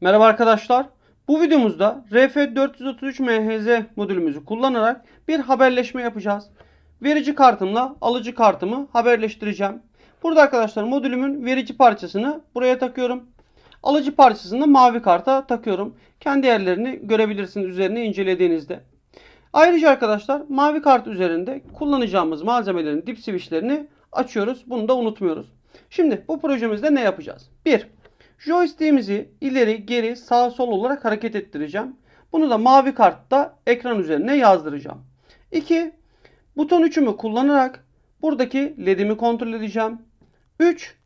Merhaba arkadaşlar. Bu videomuzda RF433 MHZ modülümüzü kullanarak bir haberleşme yapacağız. Verici kartımla alıcı kartımı haberleştireceğim. Burada arkadaşlar modülümün verici parçasını buraya takıyorum. Alıcı parçasını mavi karta takıyorum. Kendi yerlerini görebilirsiniz üzerine incelediğinizde. Ayrıca arkadaşlar mavi kart üzerinde kullanacağımız malzemelerin dip switchlerini açıyoruz. Bunu da unutmuyoruz. Şimdi bu projemizde ne yapacağız? 1. Joystick'imizi ileri, geri, sağ, sol olarak hareket ettireceğim. Bunu da mavi kartta ekran üzerine yazdıracağım. 2. Buton 3'ümü kullanarak buradaki ledimi kontrol edeceğim. 3.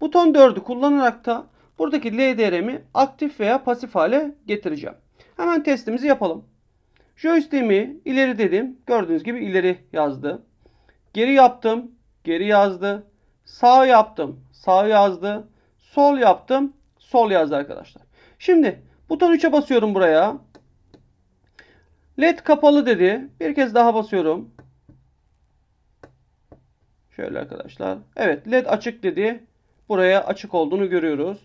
Buton 4'ü kullanarak da buradaki LDR'mi aktif veya pasif hale getireceğim. Hemen testimizi yapalım. Joystick'imi ileri dedim. Gördüğünüz gibi ileri yazdı. Geri yaptım. Geri yazdı. Sağ yaptım. Sağ yazdı. Sol yaptım. Sol yazdı arkadaşlar. Şimdi buton 3'e basıyorum buraya. LED kapalı dedi. Bir kez daha basıyorum. Şöyle arkadaşlar. Evet LED açık dedi. Buraya açık olduğunu görüyoruz.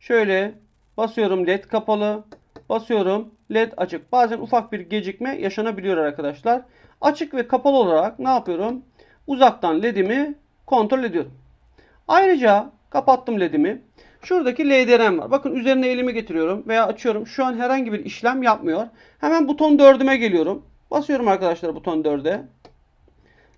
Şöyle basıyorum LED kapalı. Basıyorum LED açık. Bazen ufak bir gecikme yaşanabiliyor arkadaşlar. Açık ve kapalı olarak ne yapıyorum? Uzaktan LED'imi kontrol ediyorum. Ayrıca kapattım LED'imi. Şuradaki LDR'm var. Bakın üzerine elimi getiriyorum veya açıyorum. Şu an herhangi bir işlem yapmıyor. Hemen buton 4'üme geliyorum. Basıyorum arkadaşlar buton 4'e.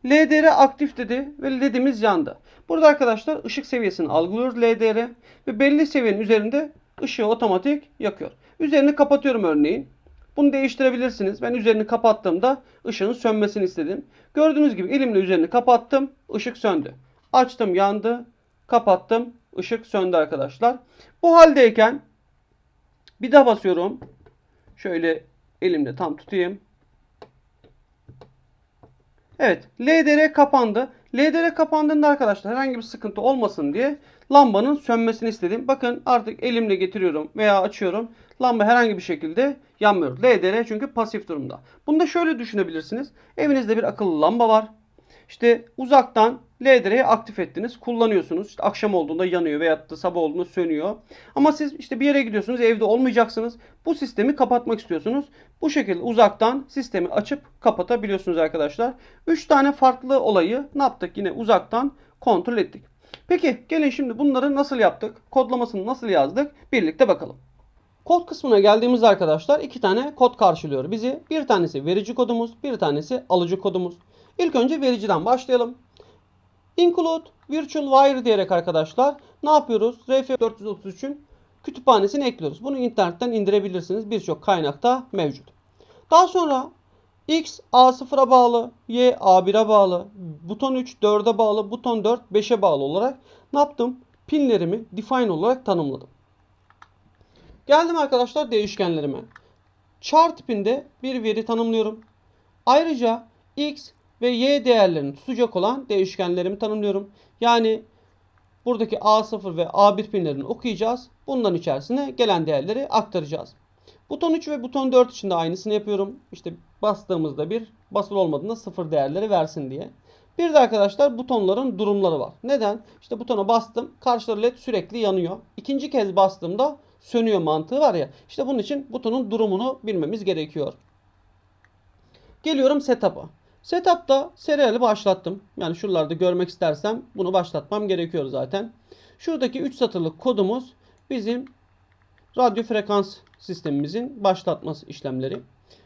LDR aktif dedi ve LED'imiz yandı. Burada arkadaşlar ışık seviyesini algılıyor LDR ve belli seviyenin üzerinde ışığı otomatik yakıyor. Üzerini kapatıyorum örneğin. Bunu değiştirebilirsiniz. Ben üzerini kapattığımda ışığın sönmesini istedim. Gördüğünüz gibi elimle üzerini kapattım. ışık söndü. Açtım yandı. Kapattım. ışık söndü arkadaşlar. Bu haldeyken bir daha basıyorum. Şöyle elimle tam tutayım. Evet. LDR kapandı. LDR kapandığında arkadaşlar herhangi bir sıkıntı olmasın diye lambanın sönmesini istedim. Bakın artık elimle getiriyorum veya açıyorum. Lamba herhangi bir şekilde yanmıyor. LDR çünkü pasif durumda. Bunu da şöyle düşünebilirsiniz. Evinizde bir akıllı lamba var. İşte uzaktan LDR'yi aktif ettiniz. Kullanıyorsunuz. İşte akşam olduğunda yanıyor veyahut da sabah olduğunda sönüyor. Ama siz işte bir yere gidiyorsunuz. Evde olmayacaksınız. Bu sistemi kapatmak istiyorsunuz. Bu şekilde uzaktan sistemi açıp kapatabiliyorsunuz arkadaşlar. 3 tane farklı olayı ne yaptık? Yine uzaktan kontrol ettik. Peki gelin şimdi bunları nasıl yaptık? Kodlamasını nasıl yazdık? Birlikte bakalım. Kod kısmına geldiğimizde arkadaşlar iki tane kod karşılıyor bizi. Bir tanesi verici kodumuz, bir tanesi alıcı kodumuz. İlk önce vericiden başlayalım. Include virtual wire diyerek arkadaşlar ne yapıyoruz? RF433'ün kütüphanesini ekliyoruz. Bunu internetten indirebilirsiniz. Birçok kaynakta mevcut. Daha sonra X A0'a bağlı, Y A1'e bağlı, buton 3 4'e bağlı, buton 4 5'e bağlı olarak ne yaptım? Pinlerimi define olarak tanımladım. Geldim arkadaşlar değişkenlerime. Char tipinde bir veri tanımlıyorum. Ayrıca X ve Y değerlerini tutacak olan değişkenlerimi tanımlıyorum. Yani buradaki A0 ve A1 pinlerini okuyacağız. Bunların içerisine gelen değerleri aktaracağız. Buton 3 ve buton 4 için de aynısını yapıyorum. İşte bastığımızda bir, basılı olmadığında sıfır değerleri versin diye. Bir de arkadaşlar butonların durumları var. Neden? İşte butona bastım. Karşıları led sürekli yanıyor. İkinci kez bastığımda sönüyor mantığı var ya. İşte bunun için butonun durumunu bilmemiz gerekiyor. Geliyorum setup'a. Setup'ta seriali başlattım. Yani şuralarda görmek istersem bunu başlatmam gerekiyor zaten. Şuradaki 3 satırlık kodumuz bizim radyo frekans sistemimizin başlatması işlemleri.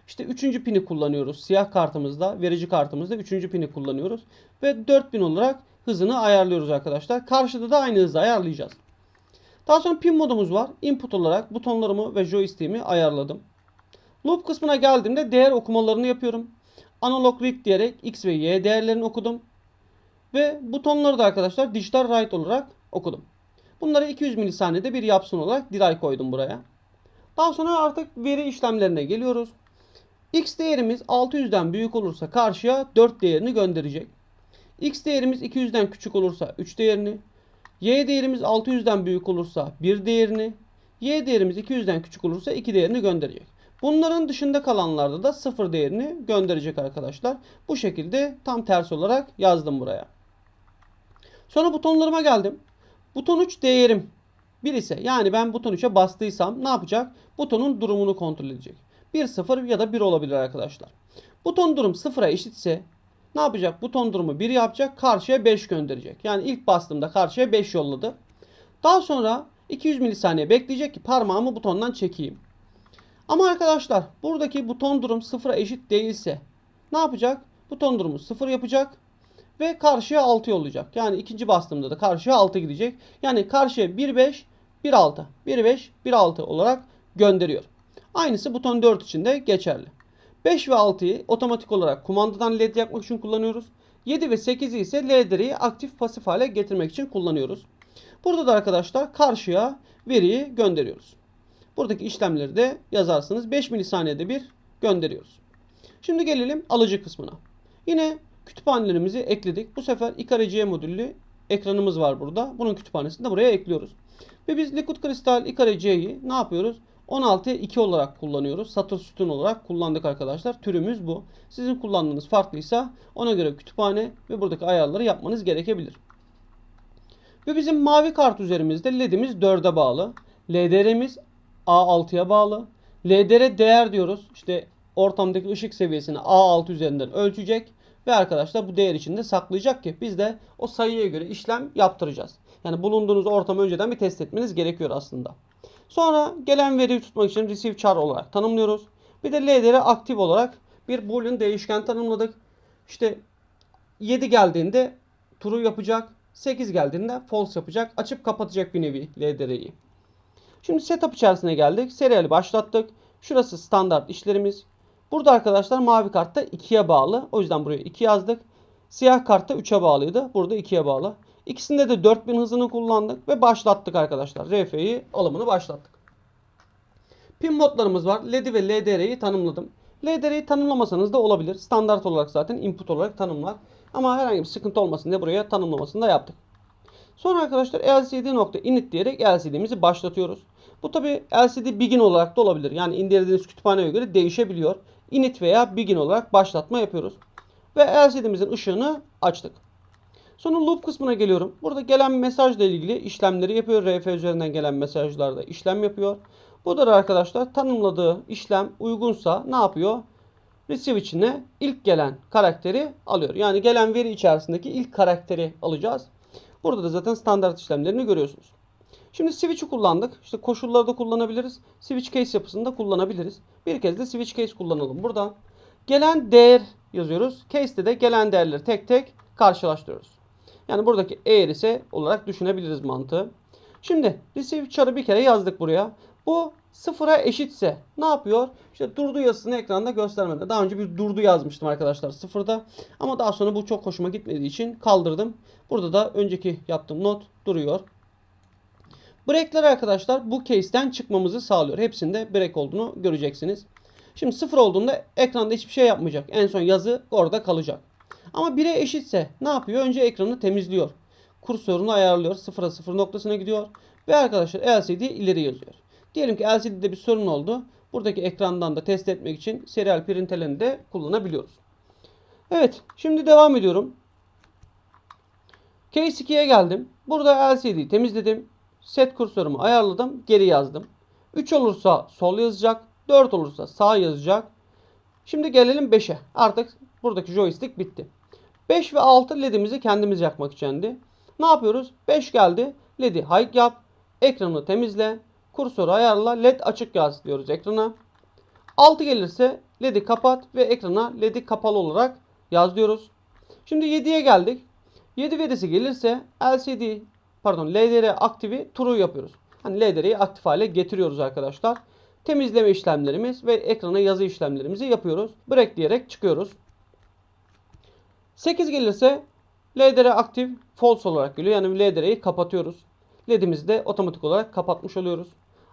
İşte 3. pini kullanıyoruz. Siyah kartımızda, verici kartımızda 3. pini kullanıyoruz. Ve 4000 olarak hızını ayarlıyoruz arkadaşlar. Karşıda da aynı hızı ayarlayacağız. Daha sonra pin modumuz var. Input olarak butonlarımı ve joystick'imi ayarladım. Loop kısmına geldiğimde değer okumalarını yapıyorum. Analog read diyerek X ve Y değerlerini okudum. Ve butonları da arkadaşlar dijital write olarak okudum. Bunları 200 milisaniyede bir yapsın olarak delay koydum buraya. Daha sonra artık veri işlemlerine geliyoruz. X değerimiz 600'den büyük olursa karşıya 4 değerini gönderecek. X değerimiz 200'den küçük olursa 3 değerini. Y değerimiz 600'den büyük olursa 1 değerini. Y değerimiz 200'den küçük olursa 2 değerini gönderecek. Bunların dışında kalanlarda da 0 değerini gönderecek arkadaşlar. Bu şekilde tam ters olarak yazdım buraya. Sonra butonlarıma geldim. Buton 3 değerim 1 ise yani ben buton 3'e bastıysam ne yapacak? Butonun durumunu kontrol edecek. 1 0 ya da 1 olabilir arkadaşlar. Buton durum 0'a eşitse ne yapacak? Buton durumu 1 yapacak. Karşıya 5 gönderecek. Yani ilk bastığımda karşıya 5 yolladı. Daha sonra 200 milisaniye bekleyecek ki parmağımı butondan çekeyim. Ama arkadaşlar buradaki buton durum 0'a eşit değilse ne yapacak? Buton durumu 0 yapacak ve karşıya 6 yollayacak. Yani ikinci bastığımda da karşıya 6 gidecek. Yani karşıya 1 5 1 6 1 5 1 6 olarak gönderiyor. Aynısı buton 4 için de geçerli. 5 ve 6'yı otomatik olarak kumandadan led yakmak için kullanıyoruz. 7 ve 8'i ise LED'leri aktif pasif hale getirmek için kullanıyoruz. Burada da arkadaşlar karşıya veriyi gönderiyoruz. Buradaki işlemleri de yazarsınız. 5 milisaniyede bir gönderiyoruz. Şimdi gelelim alıcı kısmına. Yine kütüphanelerimizi ekledik. Bu sefer IKRC modüllü ekranımız var burada. Bunun kütüphanesini de buraya ekliyoruz. Ve biz Liquid Crystal IKRC'yi ne yapıyoruz? 16'ya 2 olarak kullanıyoruz. Satır sütun olarak kullandık arkadaşlar. Türümüz bu. Sizin kullandığınız farklıysa ona göre kütüphane ve buradaki ayarları yapmanız gerekebilir. Ve bizim mavi kart üzerimizde LED'imiz 4'e bağlı. LDR'miz A6'ya bağlı. LDR değer diyoruz. İşte ortamdaki ışık seviyesini A6 üzerinden ölçecek. Ve arkadaşlar bu değer içinde saklayacak ki biz de o sayıya göre işlem yaptıracağız. Yani bulunduğunuz ortamı önceden bir test etmeniz gerekiyor aslında. Sonra gelen veriyi tutmak için receive char olarak tanımlıyoruz. Bir de LDR aktif olarak bir boolean değişken tanımladık. İşte 7 geldiğinde true yapacak. 8 geldiğinde false yapacak. Açıp kapatacak bir nevi LDR'yi. Şimdi setup içerisine geldik. Seriali başlattık. Şurası standart işlerimiz. Burada arkadaşlar mavi kartta 2'ye bağlı. O yüzden buraya 2 yazdık. Siyah kartta 3'e bağlıydı. Burada 2'ye bağlı. İkisinde de 4000 hızını kullandık ve başlattık arkadaşlar. RF'yi alımını başlattık. Pin modlarımız var. LED'i ve LDR'yi tanımladım. LDR'yi tanımlamasanız da olabilir. Standart olarak zaten input olarak tanımlar. Ama herhangi bir sıkıntı olmasın diye buraya tanımlamasını da yaptık. Sonra arkadaşlar lcd.init diyerek LCD'mizi başlatıyoruz. Bu tabi LCD begin olarak da olabilir. Yani indirdiğiniz kütüphaneye göre değişebiliyor. Init veya begin olarak başlatma yapıyoruz. Ve LCD'mizin ışığını açtık. Sonra loop kısmına geliyorum. Burada gelen mesajla ilgili işlemleri yapıyor. RF üzerinden gelen mesajlarda işlem yapıyor. Bu da arkadaşlar tanımladığı işlem uygunsa ne yapıyor? Receive içine ilk gelen karakteri alıyor. Yani gelen veri içerisindeki ilk karakteri alacağız. Burada da zaten standart işlemlerini görüyorsunuz. Şimdi switch'i kullandık. İşte koşullarda kullanabiliriz. Switch case yapısında kullanabiliriz. Bir kez de switch case kullanalım. Burada gelen değer yazıyoruz. Case'de de gelen değerleri tek tek karşılaştırıyoruz. Yani buradaki eğer ise olarak düşünebiliriz mantığı. Şimdi receive char'ı bir kere yazdık buraya. Bu sıfıra eşitse ne yapıyor? İşte durdu yazısını ekranda göstermedi. Daha önce bir durdu yazmıştım arkadaşlar sıfırda. Ama daha sonra bu çok hoşuma gitmediği için kaldırdım. Burada da önceki yaptığım not duruyor. Break'ler arkadaşlar bu case'ten çıkmamızı sağlıyor. Hepsinde break olduğunu göreceksiniz. Şimdi sıfır olduğunda ekranda hiçbir şey yapmayacak. En son yazı orada kalacak. Ama 1'e eşitse ne yapıyor? Önce ekranı temizliyor. Kursörünü ayarlıyor. Sıfıra sıfır noktasına gidiyor. Ve arkadaşlar LCD ileri yazıyor. Diyelim ki LCD'de bir sorun oldu. Buradaki ekrandan da test etmek için serial printerlerini de kullanabiliyoruz. Evet. Şimdi devam ediyorum. Case 2'ye geldim. Burada LCD'yi temizledim. Set kursörümü ayarladım. Geri yazdım. 3 olursa sol yazacak. 4 olursa sağ yazacak. Şimdi gelelim 5'e. Artık buradaki joystick bitti. 5 ve 6 ledimizi kendimiz yakmak içindi. Ne yapıyoruz? 5 geldi. Ledi high yap. Ekranı temizle. Kursörü ayarla. Led açık yaz diyoruz ekrana. 6 gelirse ledi kapat ve ekrana ledi kapalı olarak yaz diyoruz. Şimdi 7'ye geldik. 7 verisi gelirse LCD pardon LDR aktivi true yapıyoruz. Hani LDR'yi aktif hale getiriyoruz arkadaşlar. Temizleme işlemlerimiz ve ekrana yazı işlemlerimizi yapıyoruz. Break diyerek çıkıyoruz. 8 gelirse LDR aktif false olarak geliyor. Yani LDR'yi kapatıyoruz. LED'imizi de otomatik olarak kapatmış oluyoruz.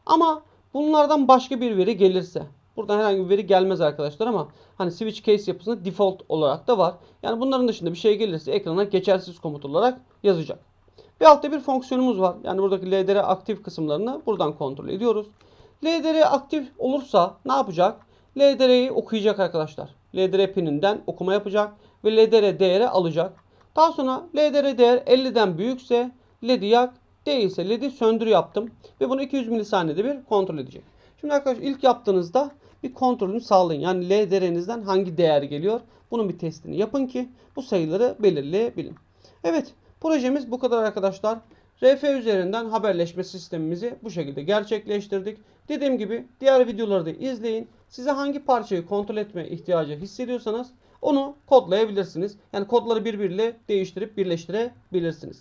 Ama bunlardan başka bir veri gelirse buradan herhangi bir veri gelmez arkadaşlar ama hani switch case yapısında default olarak da var. Yani bunların dışında bir şey gelirse ekrana geçersiz komut olarak yazacak. Ve altta bir fonksiyonumuz var. Yani buradaki LDR aktif kısımlarını buradan kontrol ediyoruz. LDR aktif olursa ne yapacak? LDR'yi okuyacak arkadaşlar. LDR pininden okuma yapacak ve LDR değeri alacak. Daha sonra LDR değer 50'den büyükse LED'i yak Değilse LED'i söndür yaptım. Ve bunu 200 milisaniyede bir kontrol edecek. Şimdi arkadaşlar ilk yaptığınızda bir kontrolünü sağlayın. Yani LDR'nizden hangi değer geliyor? Bunun bir testini yapın ki bu sayıları belirleyebilin. Evet projemiz bu kadar arkadaşlar. RF üzerinden haberleşme sistemimizi bu şekilde gerçekleştirdik. Dediğim gibi diğer videoları da izleyin. Size hangi parçayı kontrol etme ihtiyacı hissediyorsanız onu kodlayabilirsiniz. Yani kodları birbiriyle değiştirip birleştirebilirsiniz.